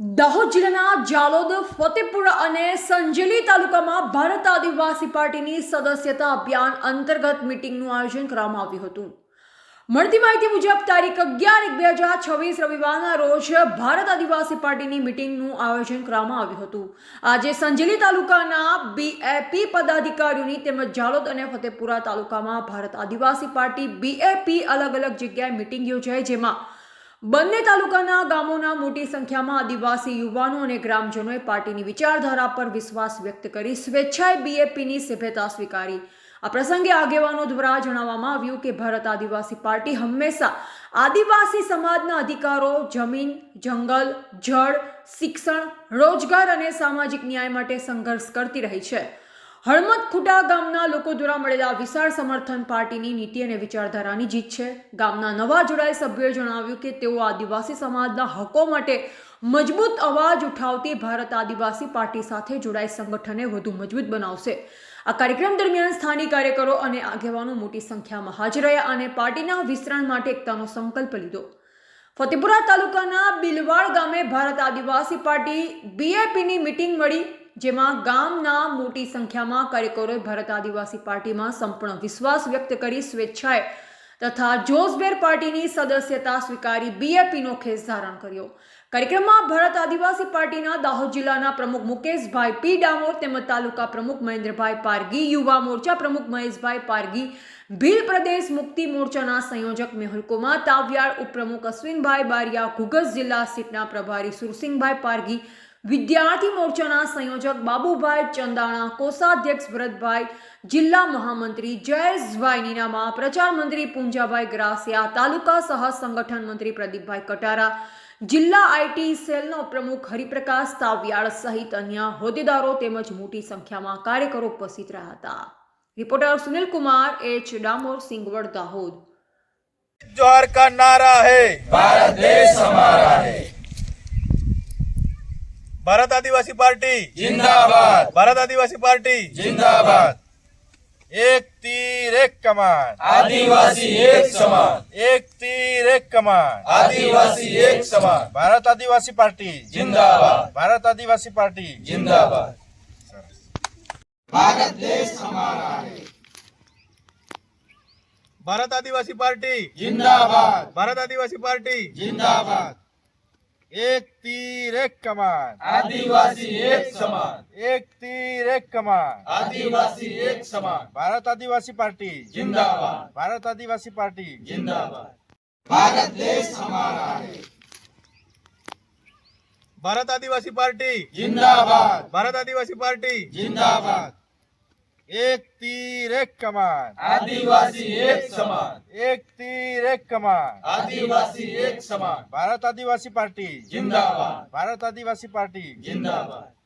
દાહોદ જિલ્લાના જાલોદ, ફતેપુર અને સંજેલી તાલુકામાં ભારત આદિવાસી પાર્ટીની સદસ્યતા અભિયાન અંતર્ગત મિટિંગનું આયોજન કરવામાં આવ્યું હતું. મળતી માહિતી મુજબ, તારીખ અગિયાર એક બે હજાર છવ્વીસ રવિવારના રોજ ભારત આદિવાસી પાર્ટીની મિટિંગનું આયોજન કરવામાં આવ્યું હતું. આજે સંજેલી તાલુકાના બીએપી પદાધિકારીઓની તેમજ જાલોદ અને ફતેપુરા તાલુકામાં ભારત આદિવાસી પાર્ટી બીએપી અલગ અલગ જગ્યાએ મિટિંગ યોજાઈ, જેમાં બંને તાલુકાના ગામોના મોટી સંખ્યામાં આદિવાસી યુવાનો અને ગ્રામજનોએ પાર્ટીની વિચારધારા પર વિશ્વાસ વ્યક્ત કરી સ્વેચ્છાએ બીએપીની સભ્યતા સ્વીકારી. આ પ્રસંગે આગેવાનો દ્વારા જણાવવામાં આવ્યું કે ભારત આદિવાસી પાર્ટી હંમેશા આદિવાસી સમાજના અધિકારો, જમીન, જંગલ, જળ, શિક્ષણ, રોજગાર અને સામાજિક ન્યાય માટે સંઘર્ષ કરતી રહી છે. હળમત ખુડા ગામના લોકો દ્વારા મળેલા વિશાળ સમર્થન પાર્ટીની નીતિ અને વિચારધારાની જીત છે. ગામના નવા જોડાયેલ સભ્યોએ જણાવ્યું કે તેઓ આદિવાસી સમાજના હકો માટે મજબૂત અવાજ ઉઠાવતી ભારત આદિવાસી પાર્ટી સાથે જોડાયેલ સંગઠનને વધુ મજબૂત બનાવશે. આ કાર્યક્રમ દરમિયાન સ્થાનિક કાર્યકરો અને આગેવાનો મોટી સંખ્યામાં હાજર રહ્યા અને પાર્ટીના વિસ્તરણ માટે એકતાનો સંકલ્પ લીધો. ફતેપુરા તાલુકાના બિલવાડ ગામે ભારત આદિવાસી પાર્ટી બીએપીની મિટિંગ મળી. જેમાં ગામના મોટી સંખ્યામાં કાર્યકરોએ ભારત આદિવાસી પાર્ટીમાં સંપૂર્ણ વિશ્વાસ વ્યક્ત કરી સ્વેચ્છાએ તથા જોસબેર પાર્ટીની સદસ્યતા સ્વીકારી બીએપીનો ખેસ ધારણ કર્યો. કાર્યક્રમમાં ભારત આદિવાસી પાર્ટીના દાહોદ જિલ્લાના પ્રમુખ મુકેશભાઈ પી ડામોર તેમજ તાલુકા પ્રમુખ મહેન્દ્રભાઈ પારગી યુવા મોરચા પ્રમુખ મહેશભાઈ પારગી ભીલ પ્રદેશ મુક્તિ મોરચાના સંયોજક મેહુલકુમાર તાવિયાળ, ઉપપ્રમુખ અશ્વિનભાઈ બારિયા, ઘુગસ જિલ્લા સીટના પ્રભારી સુરસિંહભાઈ પારગી વિદ્યાર્થી મોરચાના સંયોજક બાબુભાઈ ચંદાણા કોષાધ્યક્ષ ભરતભાઈ જિલ્લા મહામંત્રી જયેશભાઈ નીનામા પ્રચાર મંત્રી પૂંજાભાઈ ગ્રાસિયા તાલુકા સહ સંગઠન મંત્રી પ્રદીપભાઈ કટારા જિલ્લા આઈટી સેલનો પ્રમુખ હરિપ્રકાશ તાવિયાળ સહિત અન્ય હોદ્દેદારો તેમજ મોટી સંખ્યામાં કાર્યકરો ઉપસ્થિત રહ્યા હતા રિપોર્ટર સુનિલ કુમાર એચ ડામોર સિંગવડ દાહોદ जोहर का नारा है भारत देश हमारा है भारत आदिवासी पार्टी। जिंदाबाद। भारत आदिवासी पार्टी। जिंदाबाद। एक तीर एक कमान। आदिवासी एक समान। एक तीर एक कमान। आदिवासी एक समान। भारत आदिवासी पार्टी। जिंदाबाद। भारत आदिवासी पार्टी। जिंदाबाद। भारत देश हमारा है। भारत आदिवासी पार्टी। जिंदाबाद। भारत आदिवासी पार्टी। जिंदाबाद। एक तीर एक कमान आदिवासी एक समान एक तीर एक कमान आदिवासी एक समान भारत आदिवासी पार्टी जिंदाबाद भारत आदिवासी पार्टी जिंदाबाद भारत देश हमारा है भारत आदिवासी पार्टी जिंदाबाद भारत आदिवासी पार्टी जिंदाबाद એક તીર એક કમાન. આદિવાસી એક સમાન. એક તીર એક કમાન. આદિવાસી એક સમાન. ભારત આદિવાસી પાર્ટી. જિંદાબાદ. ભારત આદિવાસી પાર્ટી. જિંદાબાદ.